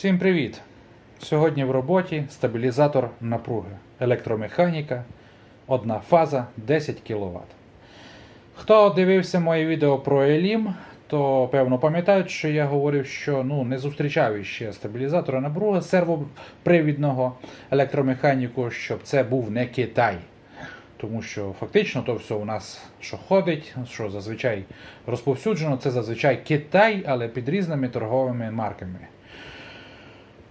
Всім привіт! Сьогодні в роботі стабілізатор напруги. Електромеханіка, одна фаза 10 кВт. Хто дивився моє відео про Елім, то певно пам'ятають, що я говорив, що ну, не зустрічав ще стабілізатора напруги сервопривідного електромеханіку, щоб це був не Китай. Тому що фактично то все у нас що ходить, що зазвичай розповсюджено, це зазвичай Китай, але під різними торговими марками.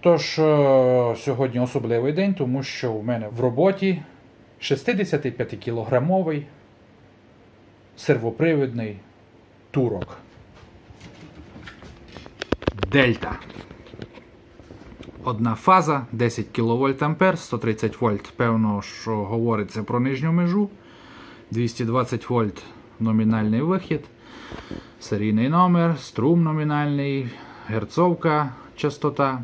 Тож е, сьогодні особливий день, тому що у мене в роботі 65-кілограмовий сервопривідний турок. Дельта. Одна фаза 10 кВт ампер, 130 вольт. Певно, що говориться про нижню межу. 220 вольт номінальний вихід, серійний номер, струм номінальний, герцовка частота.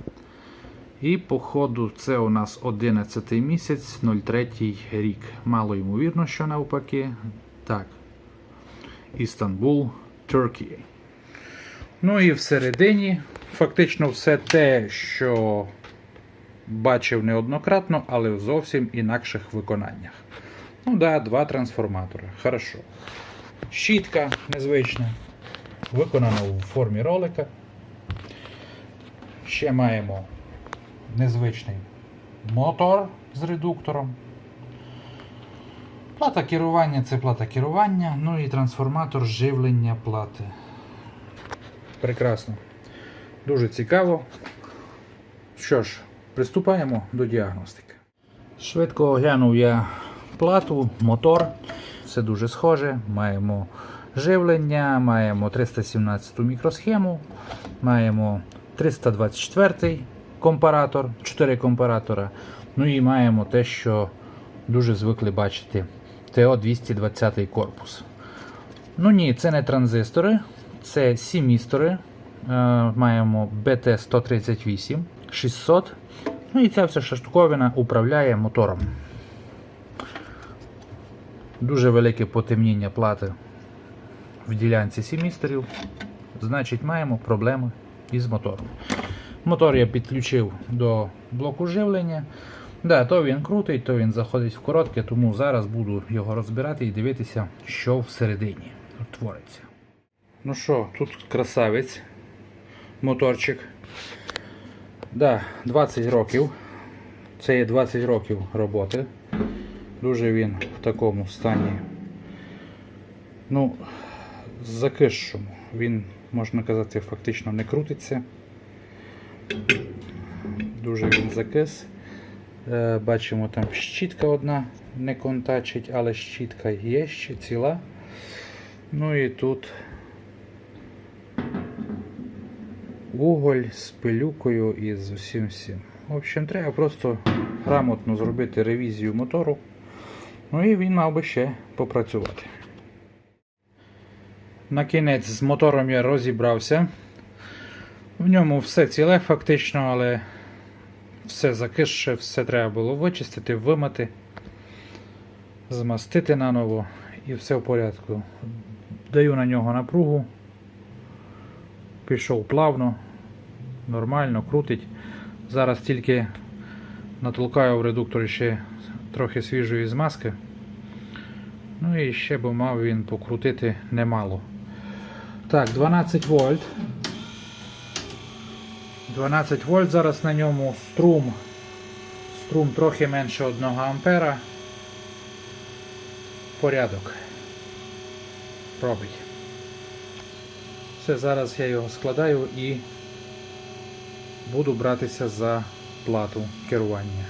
І по ходу це у нас 11 місяць, 03 рік. Мало ймовірно, що навпаки. Так. Істанбул, Туркія. Ну і всередині фактично все те, що бачив неоднократно, але в зовсім інакших виконаннях. Ну да, два трансформатори. Хорошо. Щітка незвична. Виконана у формі ролика. Ще маємо незвичний мотор з редуктором. Плата керування це плата керування, ну і трансформатор живлення плати. Прекрасно. Дуже цікаво. Що ж, приступаємо до діагностики. Швидко оглянув я плату, мотор. Все дуже схоже. Маємо живлення, маємо 317 мікросхему, маємо 324 компаратор, 4 компаратора. Ну і маємо те, що дуже звикли бачити ТО-220 корпус. Ну ні, це не транзистори, це сімістори. Е, маємо BT138 600. Ну і ця вся штуковина управляє мотором. Дуже велике потемніння плати в ділянці сімісторів. Значить, маємо проблеми із мотором. Мотор я підключив до блоку живлення. Да, то він крутий, то він заходить в коротке, тому зараз буду його розбирати і дивитися, що всередині твориться. Ну що, тут красавець, моторчик. Да, 20 років. Це є 20 років роботи. Дуже він в такому стані. Ну, закисшому. Він, можна казати, фактично не крутиться. Дуже він закис. Е, Бачимо, там щітка одна не контачить, але щітка є ще ціла. Ну і тут уголь з пилюкою і з усім всім. В общем, треба просто грамотно зробити ревізію мотору. Ну і він мав би ще попрацювати. На кінець з мотором я розібрався. В ньому все ціле фактично, але все закисше, все треба було вичистити, вимити, змастити наново і все в порядку. Даю на нього напругу. Пішов плавно, нормально, крутить. Зараз тільки натолкаю в редуктор ще трохи свіжої змазки. Ну і ще би мав він покрутити немало. Так, 12 вольт. 12 вольт зараз на ньому струм. Струм трохи менше 1 ампера. Порядок. Робить. Все, зараз я його складаю і буду братися за плату керування.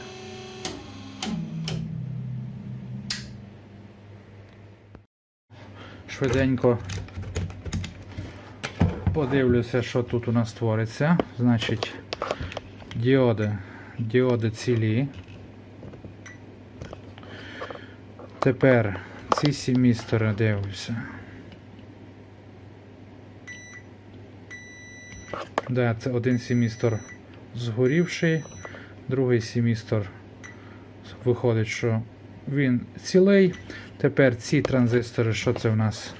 Швиденько подивлюся, що тут у нас твориться. Значить, діоди, діоди цілі. Тепер ці сімістори дивлюся. Да, це один семістр згорівший, другий семістр виходить, що він цілий. Тепер ці транзистори, що це в нас?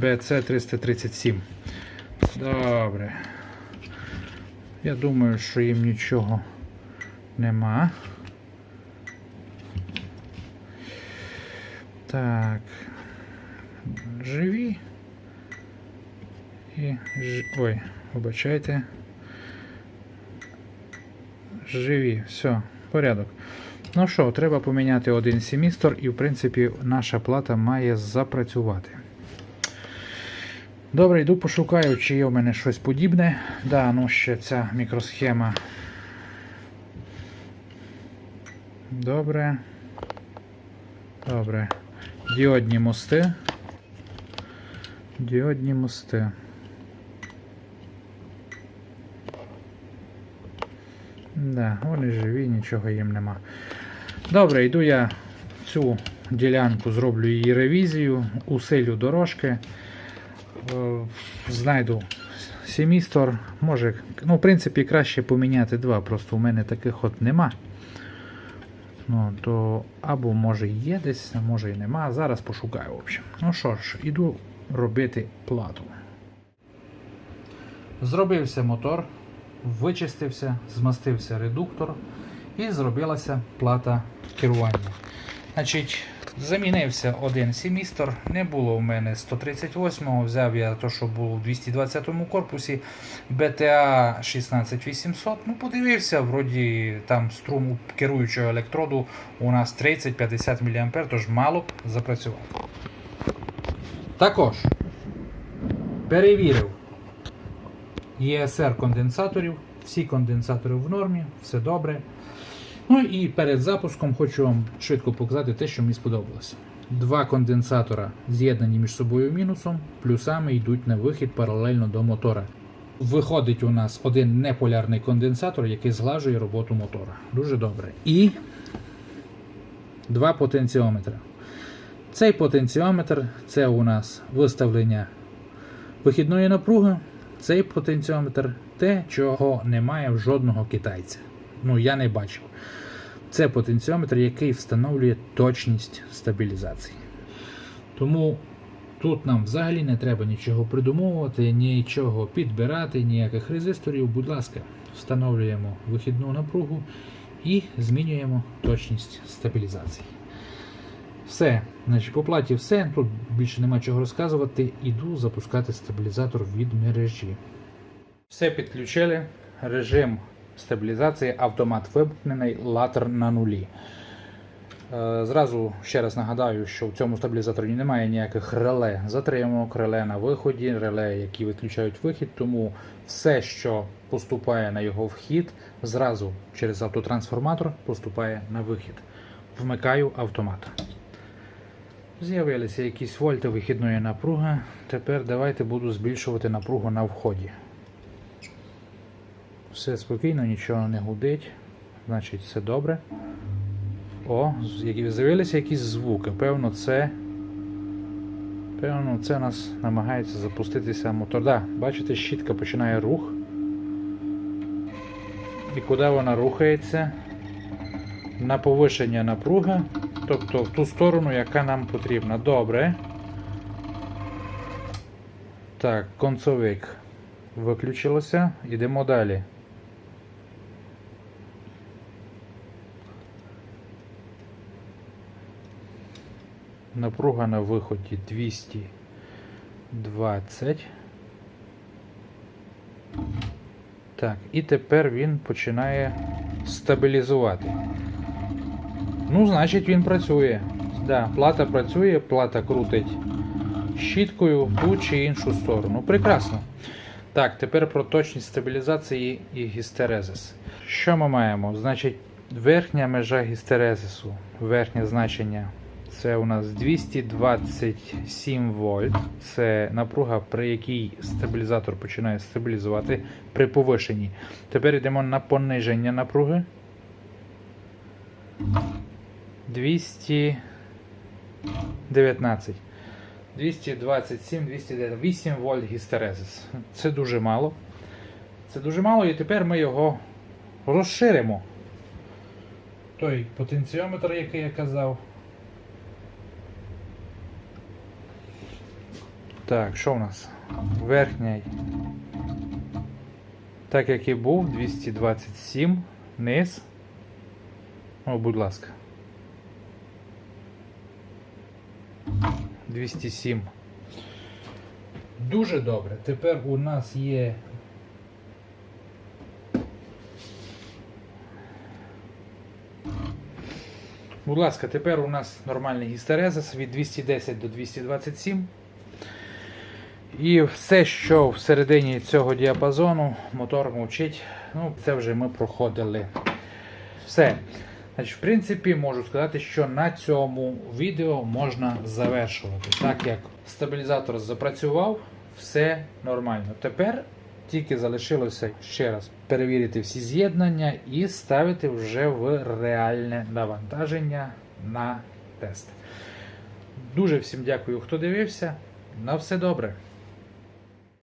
BC337. Добре. Я думаю, що їм нічого нема. Так. Живі. І ж... Ой, вибачайте. Живі, все, порядок. Ну що, треба поміняти один семістр, і в принципі наша плата має запрацювати. Добре, йду пошукаю, чи є у мене щось подібне. Да, ну ще ця мікросхема. Добре. Добре. Діодні мости. Діодні мости. Да, вони живі, нічого їм нема. Добре, йду я цю ділянку, зроблю її ревізію, усилю дорожки. Е, Знайду семістор. Може, ну, в принципі, краще поміняти два, просто у мене таких от нема. Ну, то або може є десь, а може і нема. Зараз пошукаю, в общем. Ну що ж, іду робити плату. Зробився мотор, вичистився, змастився редуктор і зробилася плата керування. Значить, замінився один семістр, не було в мене 138-го, взяв я то, що було в 220-му корпусі BTA 16800. Ну, подивився, вроді там струм керуючого електроду у нас 30-50 мА, тож мало б запрацювати. Також перевірив ЄСР конденсаторів, всі конденсатори в нормі, все добре. Ну і перед запуском хочу вам швидко показати те, що мені сподобалося. Два конденсатора з'єднані між собою мінусом, плюсами йдуть на вихід паралельно до мотора. Виходить у нас один неполярний конденсатор, який зглажує роботу мотора. Дуже добре. І два потенціометри. Цей потенціометр це у нас виставлення вихідної напруги. Цей потенціометр те, чого немає в жодного китайця. Ну, я не бачив. Це потенціометр, який встановлює точність стабілізації. Тому тут нам взагалі не треба нічого придумовувати, нічого підбирати, ніяких резисторів. Будь ласка, встановлюємо вихідну напругу і змінюємо точність стабілізації. Все, значить, по платі все. Тут більше нема чого розказувати. Іду запускати стабілізатор від мережі. Все підключили. Режим стабілізації, автомат вимкнений, латер на нулі. Е, Зразу ще раз нагадаю, що в цьому стабілізаторі немає ніяких реле затримок, реле на виході, реле, які виключають вихід, тому все, що поступає на його вхід, зразу через автотрансформатор поступає на вихід. Вмикаю автомат. З'явилися якісь вольти вихідної напруги. Тепер давайте буду збільшувати напругу на вході. Все спокійно, нічого не гудить. Значить, все добре. О, з'явилися якісь звуки. Певно, це. Певно, це нас намагається запуститися мотор. Да, бачите, щітка починає рух. І куди вона рухається? На повишення напруги. Тобто в ту сторону, яка нам потрібна. Добре. Так, концовик виключилося. Йдемо далі. Напруга на виході 220. Так, і тепер він починає стабілізувати. Ну, значить, він працює. Да, плата працює, плата крутить щіткою в ту чи іншу сторону. Прекрасно. Так, тепер про точність стабілізації і гістерезис. Що ми маємо? Значить, верхня межа гістерезису, верхнє значення це у нас 227 вольт. Це напруга, при якій стабілізатор починає стабілізувати при повишенні. Тепер йдемо на пониження напруги. 219. 227, 208 вольт гістерезис. Це дуже мало. Це дуже мало, і тепер ми його розширимо. Той потенціометр, який я казав. Так, що в нас? Верхній. Так як і був, 227. Низ. О, будь ласка. 207. Дуже добре. Тепер у нас є. Будь ласка, тепер у нас нормальний гістерезис від 210 до 227. І все, що всередині цього діапазону, мотор мовчить. Ну, це вже ми проходили. Все. Значить, в принципі, можу сказати, що на цьому відео можна завершувати. Так як стабілізатор запрацював, все нормально. Тепер тільки залишилося ще раз перевірити всі з'єднання і ставити вже в реальне навантаження на тест. Дуже всім дякую, хто дивився. На все добре.